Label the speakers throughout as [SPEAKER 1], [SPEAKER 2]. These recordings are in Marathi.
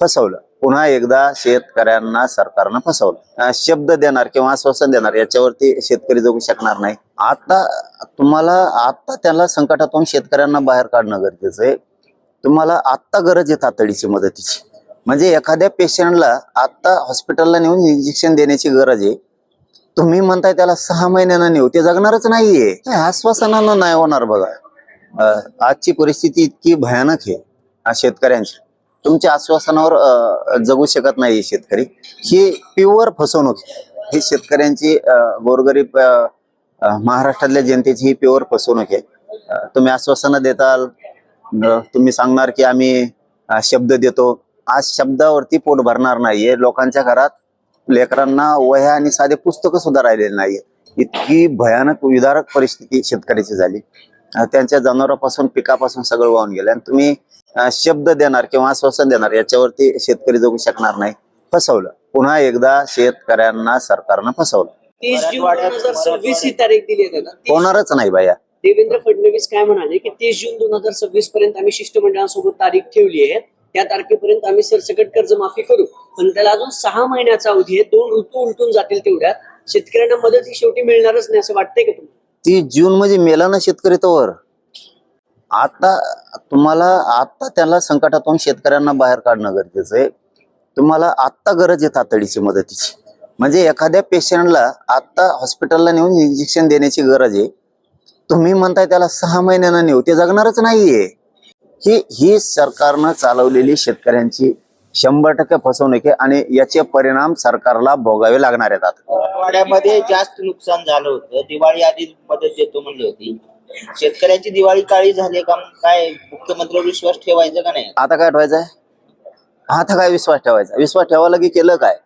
[SPEAKER 1] फसवलं. पुन्हा एकदा शेतकऱ्यांना सरकारनं फसवलं. शब्द देणार किंवा आश्वासन देणार याच्यावरती शेतकरी जगू शकणार नाही. आता तुम्हाला आता त्याला संकटातून शेतकऱ्यांना बाहेर काढणं गरजेचं आहे. तुम्हाला आत्ता गरज आहे तातडीची मदतीची. म्हणजे एखाद्या पेशंटला आत्ता हॉस्पिटलला नेऊन इंजेक्शन देण्याची गरज आहे. तुम्ही म्हणताय त्याला सहा महिन्यानं नेऊ ते जगणारच नाहीये. काय आश्वासनानं नाही होणार बघा. आजची परिस्थिती इतकी भयानक आहे. शेतकऱ्यांची. तुमच्या आश्वासनावर अं, जगू शकत नाही शेतकरी. ही प्युअर फसवणूक आहे. ही शेतकऱ्यांची गोरगरीब महाराष्ट्रातल्या जनतेची ही प्युअर फसवणूक आहे. तुम्ही आश्वासनं देताल तुम्ही सांगणार की आम्ही शब्द देतो. आज शब्दावरती पोट भरणार नाहीये. लोकांच्या घरात लेकरांना वह्या आणि साधे पुस्तकं सुद्धा राहिलेले नाहीये इतकी भयानक विदारक परिस्थिती शेतकऱ्याची झाली. त्यांच्या जनावरांपासून पिकापासून सगळं वाहून गेलं. आणि तुम्ही शब्द देणार किंवा आश्वासन देणार याच्यावरती शेतकरी जगू शकणार नाही फसवलं. पुन्हा एकदा शेतकऱ्यांना सरकारनं फसवलं.
[SPEAKER 2] तीस जून दोन हजार सव्वीस ही तारीख दिली आहे दादा तीस-
[SPEAKER 1] होणारच नाही बाया.
[SPEAKER 2] देवेंद्र फडणवीस काय म्हणाले की तीस जून दोन हजार सव्वीस पर्यंत आम्ही शिष्टमंडळासोबत तारीख ठेवली आहे. त्या तारखेपर्यंत आम्ही सरसकट कर्जमाफी करू. पण त्याला अजून सहा महिन्याचा अवधी आहे. दोन ऋतू उलटून जातील तेवढ्यात. शेतकऱ्यांना मदत ही शेवटी मिळणारच नाही असं वाटतंय का तुम्हाला?
[SPEAKER 1] ती जून मध्ये म्हणजे मेला ना शेतकरी तोवर. आता तुम्हाला आता त्याला संकटातून शेतकऱ्यांना बाहेर काढणं गरजेचं आहे. तुम्हाला आत्ता गरज आहे तातडीची मदतीची. म्हणजे एखाद्या पेशंटला आत्ता हॉस्पिटलला नेऊन इंजेक्शन देण्याची गरज आहे. तुम्ही म्हणताय त्याला सहा महिन्यानं नेऊ ते जगणारच नाहीये. ही ही सरकारनं चालवलेली शेतकऱ्यांची शंभर टक्के फसवणूक आहे आणि याचे परिणाम सरकारला भोगावे लागणार आहेत
[SPEAKER 3] मराठवाड्यामध्ये जास्त नुकसान झालं होतं. दिवाळी आधी मदत देतो म्हणली होती. शेतकऱ्यांची दिवाळी काळी झाली का काय मुख्यमंत्र्यावर विश्वास ठेवायचा का नाही?
[SPEAKER 1] आता काय ठेवायचंय? आता काय विश्वास ठेवायचा? विश्वास ठेवायला की केलं काय?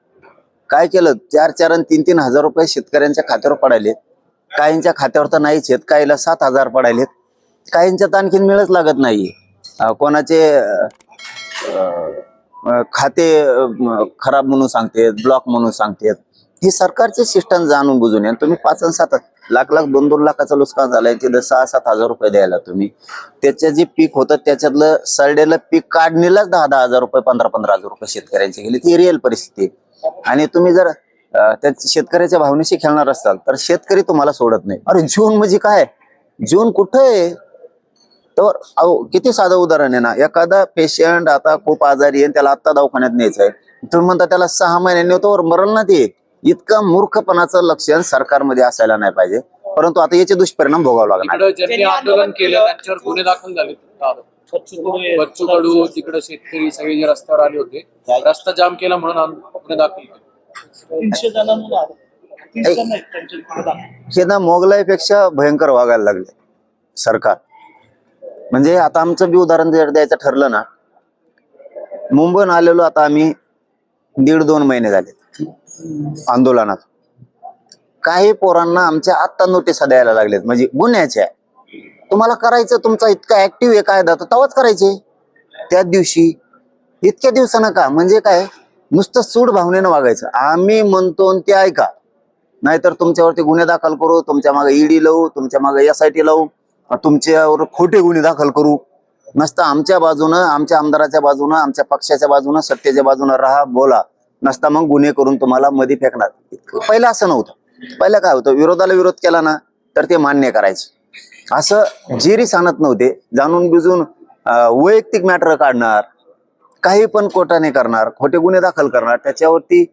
[SPEAKER 1] काय केलं? चार चार आणि तीन तीन हजार रुपये शेतकऱ्यांच्या खात्यावर पडायलेत. काहींच्या खात्यावर तर नाहीच आहेत. काहीला सात हजार पडायलेत. काहींच्या तर आणखीन मिळच लागत नाही कोणाचे अं, खाते खराब म्हणून सांगतेत ब्लॉक म्हणून सांगतेत. ही सरकारचे सिस्टम जाणून बुजून आणि तुम्ही पाच आणि सात लाख लाख दोन दोन लाखाचं नुकसान झालंय. तिथं सहा सात हजार रुपये द्यायला तुम्ही. त्याचं जे पीक होतं त्याच्यातलं सडलेलं पीक काढणीलाच दहा दहा हजार रुपये पंधरा पंधरा हजार रुपये शेतकऱ्यांची गेली. ती रिअल परिस्थिती आणि तुम्ही जर त्या शेतकऱ्याच्या भावनेशी खेळणार असाल तर शेतकरी तुम्हाला सोडत नाही. अरे जून म्हणजे काय? जून कुठं आहे? तर अहो किती साधं उदाहरण आहे ना? एखादा पेशंट आता खूप आजारी आहे त्याला आत्ता दवाखान्यात न्यायचं आहे. तुम्ही म्हणता त्याला सहा महिन्यांनी तोवर मरल ना ते. इतकं मूर्खपणाचं लक्षण सरकारमध्ये असायला नाही पाहिजे. परंतु आता याचे दुष्परिणाम भोगावे लागणार
[SPEAKER 4] आंदोलन केलं त्यांच्यावर गुन्हे दाखल झाले बच्चू कडू तिकडे शेतकरी सगळे जे रस्त्यावर आले होते रस्ता जाम केला म्हणून गुन्हे दाखल केले.
[SPEAKER 1] हे ना मोगलाईपेक्षा भयंकर वागायला लागले सरकार. म्हणजे आता आमचं बी उदाहरण जर द्यायचं ठरलं ना मुंबईहून आलेलो आता आम्ही दीड दोन महिने झाले आंदोलनात. काही पोरांना आमच्या आत्ता नोटिसा द्यायला लागलेत म्हणजे गुन्ह्याच्या. तुम्हाला करायचं तुमचा इतका ऍक्टिव्ह आहे कायदा तर तवाच करायचे. त्या दिवशी इतक्या दिवसानं का? म्हणजे काय? नुसतं सूड भावनेनं वागायचं. आम्ही म्हणतो आणि ते ऐका. नाहीतर तुमच्यावरती गुन्हे दाखल करू तुमच्या मागे ईडी लावू तुमच्या मागे एस आय टी लावू. तुमच्यावर खोटे गुन्हे दाखल करू. नसतं आमच्या बाजूनं आमच्या आमदाराच्या बाजूनं आमच्या पक्षाच्या बाजूनं सत्तेच्या बाजूनं राहा बोला. नसता मग गुन्हे करून तुम्हाला मध्ये फेकणार. पहिलं असं नव्हतं. पहिलं काय होतं? विरोधाला विरोध केला ना तर ते मान्य करायचे. असं जेरी सांगत नव्हते. जाणून बुजून वैयक्तिक मॅटर काढणार. काही पण कोर्टाने करणार खोटे गुन्हे दाखल करणार त्याच्यावरती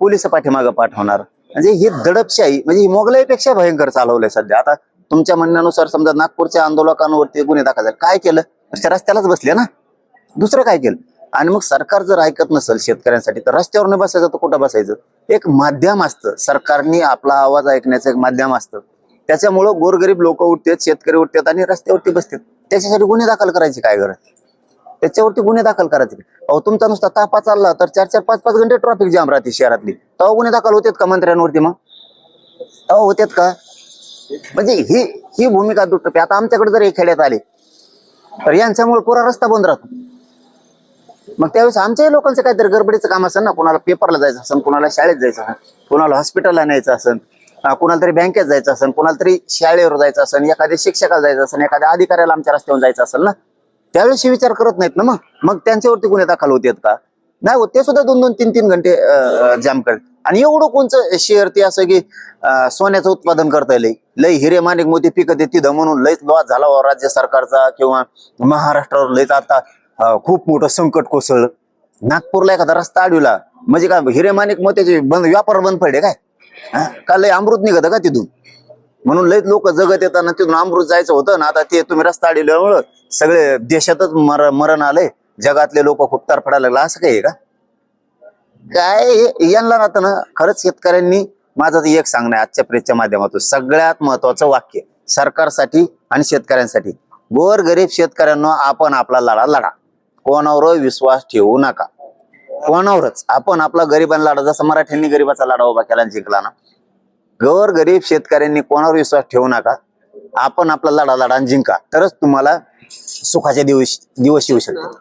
[SPEAKER 1] पोलीस पाठीमागं पाठवणार. म्हणजे ही दडपशाही म्हणजे ही मोगलाईपेक्षा भयंकर चालवलंय सध्या. आता तुमच्या म्हणण्यानुसार समजा नागपूरच्या आंदोलकांवरती गुन्हे दाखल झाले. काय केलं? रस्त्यालाच बसले ना? दुसरं काय केलं? आणि मग सरकार जर ऐकत नसेल शेतकऱ्यांसाठी तर रस्त्यावर नाही बसायचं तर कुठं बसायचं? एक माध्यम असतं. सरकारने आपला आवाज ऐकण्याचं एक माध्यम असतं. त्याच्यामुळं गोरगरीब लोक उठतात शेतकरी उठतात आणि रस्त्यावरती बसतात. त्याच्यासाठी गुन्हे दाखल करायची काय गरज? त्याच्यावरती गुन्हे दाखल करायचे. अहो तुमचा नुसता तापा चालला तर चार चार पाच पाच घंटे ट्रॉफिक जाम राहते शहरातली. तेव्हा गुन्हे दाखल होतात का मंत्र्यांवरती मग? तेव्हा होतात का? म्हणजे ही ही भूमिका दुटप्पी. आता आमच्याकडे जर हे खेड्यात आले तर यांच्यामुळे पुरा रस्ता बंद राहतो. मग त्यावेळेस आमच्याही लोकांचं काहीतरी गडबडीचं काम असेल ना? कोणाला पेपरला जायचं असेल कोणाला शाळेत जायचं असेल कोणाला हॉस्पिटलला न्यायचं असेल कुणाला कोणाला तरी बँकेत जायचं असेल कोणाला तरी शाळेवर जायचं असेल एखाद्या शिक्षकाला जायचं असेल एखाद्या अधिकाऱ्याला आमच्या रस्त्यावर जायचं असेल ना? त्यावेळेस विचार करत नाहीत ना मग? मग त्यांच्यावरती गुन्हे दाखल होत का? नाही होत. ते सुद्धा दोन दोन तीन तीन घंटे जाम करत आणि एवढं कोणचं शेअर ते असं की सोन्याचं उत्पादन करता लय लय हिरे माणिक मोती पिकत आहे तिथं म्हणून लयच लॉस झाला हो राज्य सरकारचा किंवा महाराष्ट्रावर लयच आता खूप मोठं संकट कोसळलं. नागपूरला एखादा रस्ता अडविला म्हणजे काय हिरे माणिक मोत्याचे बंद व्यापार बंद पडले काय? काल का लय अमृत निघत का तिथून? म्हणून लयच लोक जगत येताना तिथून अमृत जायचं होतं ना आता ते तुम्ही रस्ता अडविल्यामुळं सगळे देशातच मर मरण आलंय. जगातले लोक खूप तरफडायला लागला. असं काही आहे का? काय यांना राहतं ना खरंच शेतकऱ्यांनी माझं तर एक सांगणं आहे आजच्या प्रेसच्या माध्यमातून. सगळ्यात महत्वाचं वाक्य सरकारसाठी आणि शेतकऱ्यांसाठी. गोर गरीब शेतकऱ्यांना आपण आपला लढा लढा. कोणावर विश्वास ठेवू नका. कोणावरच. आपण आपला गरिबांना लढा जसं मराठ्यांनी गरिबाचा लढा उभा केला जिंकला ना. गोर गरीब शेतकऱ्यांनी कोणावर विश्वास ठेवू नका. आपण आपला लढा लढा आणि जिंका. तरच तुम्हाला सुखाचे दिवस दिवस येऊ शकतात.